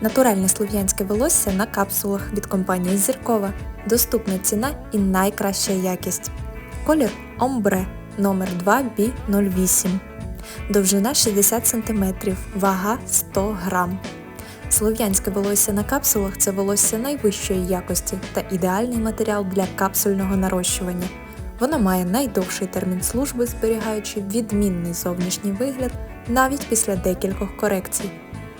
Натуральне слов'янське волосся на капсулах від компанії Зіркова. Доступна ціна і найкраща якість. Колір Омбре номер 2B08. Довжина 60 см, вага 100 г. Слов'янське волосся на капсулах це волосся найвищої якості та ідеальний матеріал для капсульного нарощування. Воно має найдовший термін служби, зберігаючи відмінний зовнішній вигляд навіть після декількох корекцій.